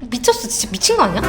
미쳤어 진짜 미친 거 아니야?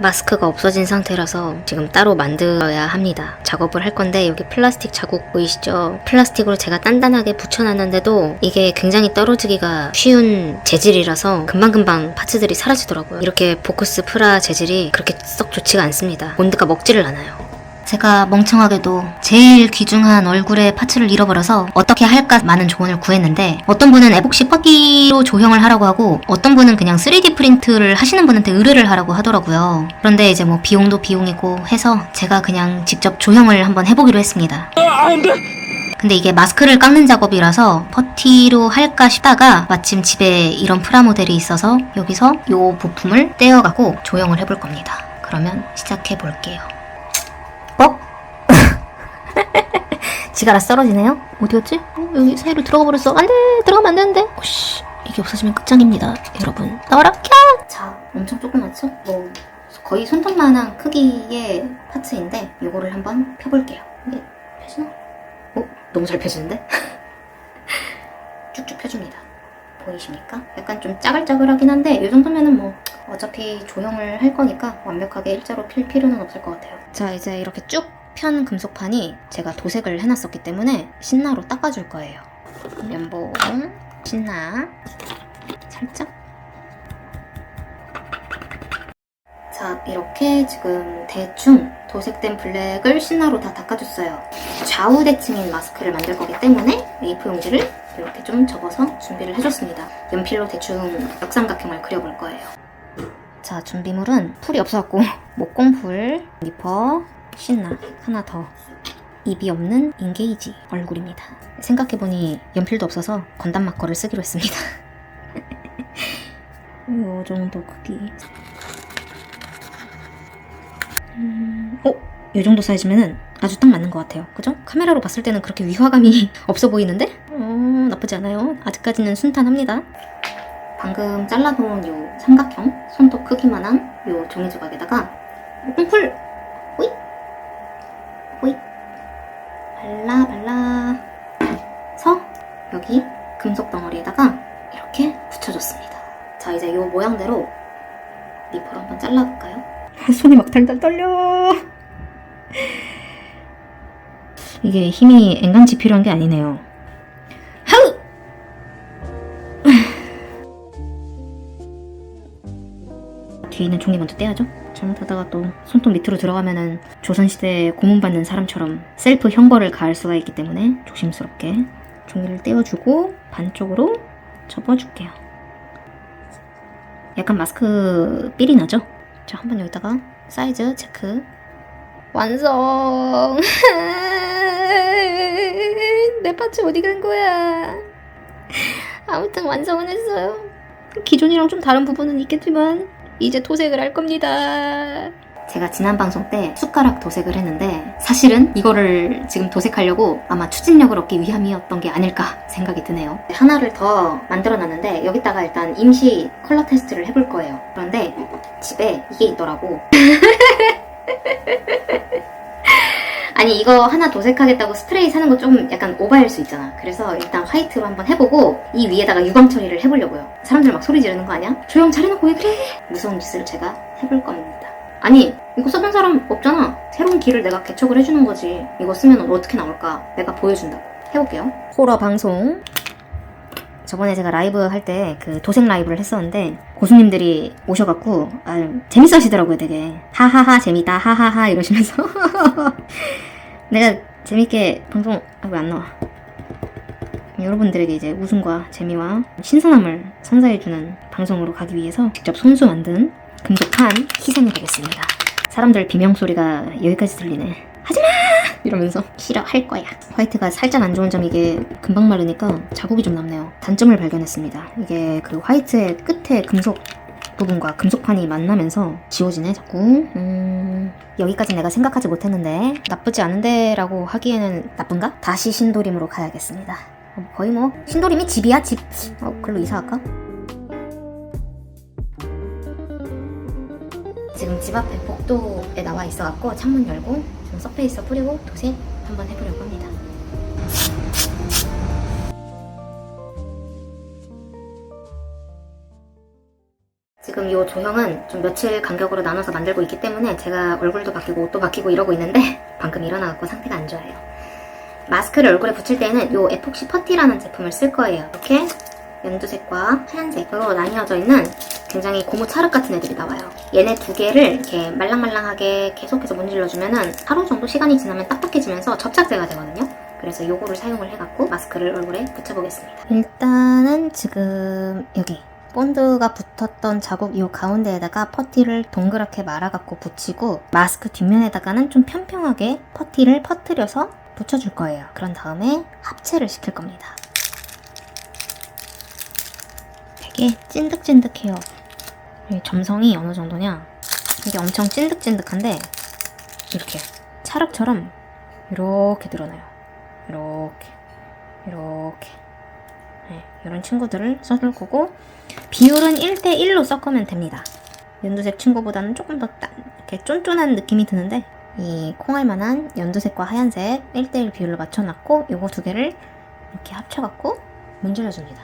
마스크가 없어진 상태라서 지금 따로 만들어야 합니다. 작업을 할 건데 여기 플라스틱 자국 보이시죠? 플라스틱으로 제가 단단하게 붙여놨는데도 이게 굉장히 떨어지기가 쉬운 재질이라서 금방금방 파츠들이 사라지더라고요. 이렇게 보크스 프라 재질이 그렇게 썩 좋지가 않습니다. 본드가 먹지를 않아요. 제가 멍청하게도 제일 귀중한 얼굴의 파츠를 잃어버려서 어떻게 할까 많은 조언을 구했는데 어떤 분은 에복시 퍼기로 조형을 하라고 하고 어떤 분은 그냥 3D 프린트를 하시는 분한테 의뢰를 하라고 하더라고요. 그런데 이제 뭐 비용도 비용이고 해서 제가 그냥 직접 조형을 한번 해보기로 했습니다. 근데 이게 마스크를 깎는 작업이라서 퍼티로 할까 싶다가 마침 집에 이런 프라모델이 있어서 여기서 요 부품을 떼어갖고 조형을 해볼 겁니다. 그러면 시작해 볼게요. 지가 알아서 떨어지네요? 어디 갔지? 어, 여기 사이로 들어가 버렸어. 안 돼! 들어가면 안 되는데. 오씨. 이게 없어지면 끝장입니다. 여러분. 나와라! 캬! 자, 엄청 조그맣죠? 뭐, 거의 손톱만한 크기의 파츠인데, 요거를 한번 펴볼게요. 이게 펴지나? 어? 너무 잘 펴지는데? 쭉쭉 펴줍니다. 보이십니까? 약간 좀 짜글짜글하긴 한데, 이 정도면은 뭐, 어차피 조형을 할 거니까 완벽하게 일자로 필 필요는 없을 것 같아요. 자, 이제 이렇게 쭉 편 금속판이 제가 도색을 해놨었기 때문에 신나로 닦아줄 거예요. 면봉, 신나, 살짝. 자, 이렇게 지금 대충 도색된 블랙을 신나로 다 닦아줬어요. 좌우 대칭인 마스크를 만들 거기 때문에 A4 용지를 이렇게 좀 접어서 준비를 해줬습니다. 연필로 대충 역삼각형을 그려볼 거예요. 자, 준비물은 풀이 없어갖고 목공풀, 니퍼, 신나 하나 더. 입이 없는 인게이지 얼굴입니다. 생각해보니 연필도 없어서 건담 마커를 쓰기로 했습니다. 요 정도 크기. 음, 어? 이 정도 사이즈면은 아주 딱 맞는 것 같아요. 그죠? 카메라로 봤을 때는 그렇게 위화감이 없어 보이는데? 어, 나쁘지 않아요. 아직까지는 순탄합니다. 방금 잘라놓은 요 삼각형 손톱 크기만한 요 종이 조각에다가 뽕풀 호잇 호잇 발라 발라 서 여기 금속 덩어리에다가 이렇게 붙여줬습니다. 자 이제 요 모양대로 니퍼로 한번 잘라볼까요? 손이 막 달달 떨려. 이게 힘이 앵간치 필요한 게 아니네요. 하우! 뒤에 있는 종이 먼저 떼야죠. 잘못하다가 또 손톱 밑으로 들어가면은 조선시대 고문받는 사람처럼 셀프 형벌을 가할 수가 있기 때문에 조심스럽게 종이를 떼어주고 반쪽으로 접어줄게요. 약간 마스크 삘이 나죠? 자, 한번 여기다가 사이즈 체크. 완성! 내 파츠 어디 간 거야? 아무튼 완성은 했어요. 기존이랑 좀 다른 부분은 있겠지만 이제 도색을 할 겁니다. 제가 지난 방송 때 숟가락 도색을 했는데 사실은 이거를 지금 도색하려고 아마 추진력을 얻기 위함이었던 게 아닐까 생각이 드네요. 하나를 더 만들어 놨는데 여기다가 일단 임시 컬러 테스트를 해볼 거예요. 그런데 집에 이게 있더라고. 아니 이거 하나 도색하겠다고 스프레이 사는 거 좀 약간 오바일 수 있잖아. 그래서 일단 화이트로 한번 해보고 이 위에다가 유광 처리를 해보려고요. 사람들 막 소리 지르는 거 아니야? 조용 잘해놓고 왜 그래? 무서운 짓을 제가 해볼 겁니다. 아니 이거 써본 사람 없잖아. 새로운 길을 내가 개척을 해주는 거지. 이거 쓰면 어떻게 나올까? 내가 보여준다고. 해볼게요. 호러 방송. 저번에 제가 라이브 할 때 그 도색 라이브를 했었는데 고수님들이 오셔갖고 아, 재밌어 하시더라고요 되게 하하하 재밌다 하하하 이러시면서 내가 재밌게 방송 아, 왜 안 나와. 여러분들에게 이제 웃음과 재미와 신선함을 선사해주는 방송으로 가기 위해서 직접 손수 만든 금속판 희생해 보겠습니다. 사람들 비명 소리가 여기까지 들리네. 하지마! 이러면서 싫어 할 거야. 화이트가 살짝 안 좋은 점 이게 금방 마르니까 자국이 좀 남네요. 단점을 발견했습니다. 이게 그 화이트의 끝에 금속 부분과 금속판이 만나면서 지워지네 자꾸 음... 여기까지 내가 생각하지 못했는데 나쁘지 않은데 라고 하기에는 나쁜가? 다시 신도림으로 가야겠습니다 어, 거의 뭐 신도림이 집이야 집 어, 글로 이사할까? 지금 집 앞에 복도에 나와 있어갖고 창문 열고 좀 서페이서 뿌리고 도색 한번 해보려고 합니다 지금 이 조형은 좀 며칠 간격으로 나눠서 만들고 있기 때문에 제가 얼굴도 바뀌고 옷도 바뀌고 이러고 있는데 방금 일어나갖고 상태가 안 좋아요. 마스크를 얼굴에 붙일 때는 이 에폭시 퍼티라는 제품을 쓸 거예요. 이렇게 연두색과 하얀색으로 나뉘어져 있는 굉장히 고무 찰흙 같은 애들이 나와요. 얘네 두 개를 이렇게 말랑말랑하게 계속해서 문질러주면은 하루 정도 시간이 지나면 딱딱해지면서 접착제가 되거든요. 그래서 요거를 사용을 해갖고 마스크를 얼굴에 붙여보겠습니다. 일단은 지금 여기 본드가 붙었던 자국 이 가운데에다가 퍼티를 동그랗게 말아갖고 붙이고 마스크 뒷면에다가는 좀 평평하게 퍼티를 퍼뜨려서 붙여줄 거예요. 그런 다음에 합체를 시킬 겁니다. 되게 찐득찐득해요. 이 점성이 어느 정도냐? 이게 엄청 찐득찐득한데 이렇게 찰흙처럼 이렇게 늘어나요. 이렇게 이렇게 네, 이런 친구들을 써줄 거고 비율은 1대1로 섞으면 됩니다. 연두색 친구보다는 조금 더 딴, 이렇게 쫀쫀한 느낌이 드는데 이 콩알만한 연두색과 하얀색 1대1 비율로 맞춰놨고 요거 두 개를 이렇게 합쳐갖고 문질러줍니다.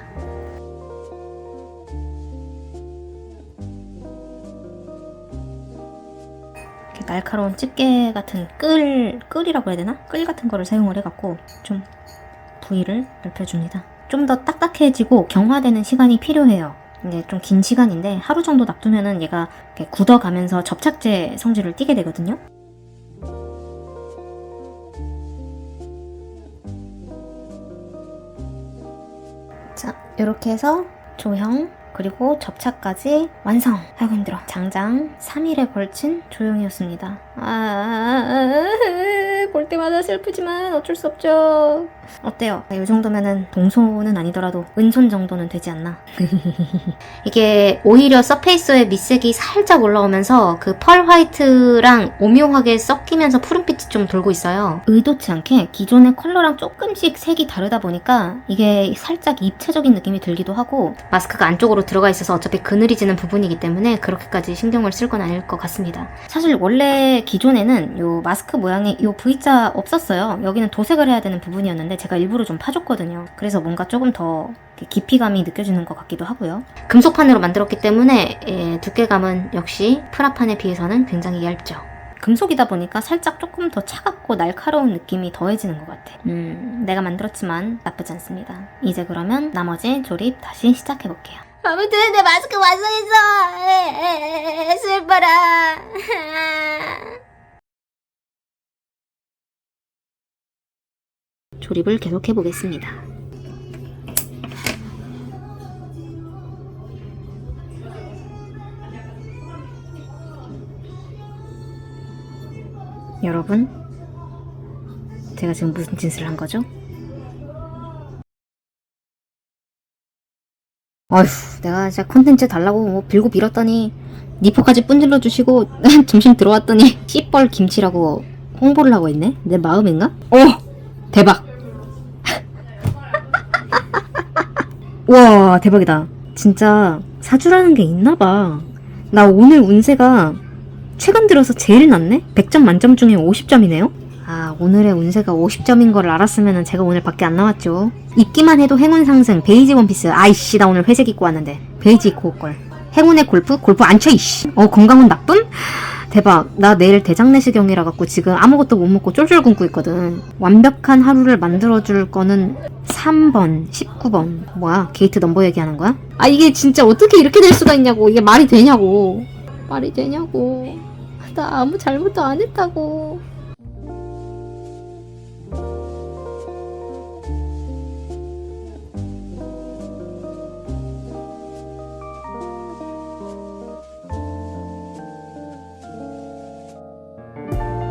이렇게 날카로운 집게 같은 끌, 끌이라고 해야 되나? 끌 같은 거를 사용을 해갖고 좀 부위를 넓혀줍니다. 좀 더 딱딱해지고 경화되는 시간이 필요해요. 이게 좀긴 시간인데 하루 정도 놔두면은 얘가 굳어가면서 접착제 성질을 띠게 되거든요. 자, 이렇게 해서 조형 그리고 접착까지 완성! 아이고 힘들어. 장장 3일에 걸친 조형이었습니다. 아, 볼 때마다 슬프지만 어쩔 수 없죠. 어때요? 이 정도면은 동소는 아니더라도 은손 정도는 되지 않나? 이게 오히려 서페이스에 밑색이 살짝 올라오면서 그 펄 화이트랑 오묘하게 섞이면서 푸른빛이 좀 돌고 있어요. 의도치 않게 기존의 컬러랑 조금씩 색이 다르다 보니까 이게 살짝 입체적인 느낌이 들기도 하고 마스크가 안쪽으로 들어가 있어서 어차피 그늘이 지는 부분이기 때문에 그렇게까지 신경을 쓸 건 아닐 것 같습니다. 사실 원래 기존에는 요 마스크 모양의 요 V자 없었어요. 여기는 도색을 해야 되는 부분이었는데 제가 일부러 좀 파줬거든요. 그래서 뭔가 조금 더 깊이감이 느껴지는 것 같기도 하고요. 금속판으로 만들었기 때문에 예, 두께감은 역시 프라판에 비해서는 굉장히 얇죠. 금속이다 보니까 살짝 조금 더 차갑고 날카로운 느낌이 더해지는 것 같아. 음, 내가 만들었지만 나쁘지 않습니다. 이제 그러면 나머지 조립 다시 시작해볼게요. 아무튼 내 마스크 완성했어. 슬퍼라. 조립을 계속해 보겠습니다. 여러분, 제가 지금 무슨 짓을 한 거죠? 어휴, 내가 진짜 컨텐츠 달라고 뭐 빌고 빌었더니 니포까지 뿜질러 주시고 점심 들어왔더니 씨뻘 김치라고 홍보를 하고 있네? 내 마음인가? 오! 대박! 와 대박이다. 진짜 사주라는 게 있나봐. 나 오늘 운세가 최근 들어서 제일 낮네? 100점 만점 중에 50점이네요? 아 오늘의 운세가 50점인 걸 알았으면 제가 오늘 밖에 안 나왔죠. 입기만 해도 행운 상승 베이지 원피스. 아이씨 나 오늘 회색 입고 왔는데. 베이지 입고 올걸. 행운의 골프? 골프 안 쳐 이씨. 어 건강은 나쁨? 대박 나 내일 대장내시경이라 갖고 지금 아무것도 못 먹고 쫄쫄 굶고 있거든. 완벽한 하루를 만들어줄 거는 3번 19번. 뭐야 게이트 넘버 얘기하는 거야? 아 이게 진짜 어떻게 이렇게 될 수가 있냐고. 이게 말이 되냐고. 말이 되냐고. 나 아무 잘못도 안 했다고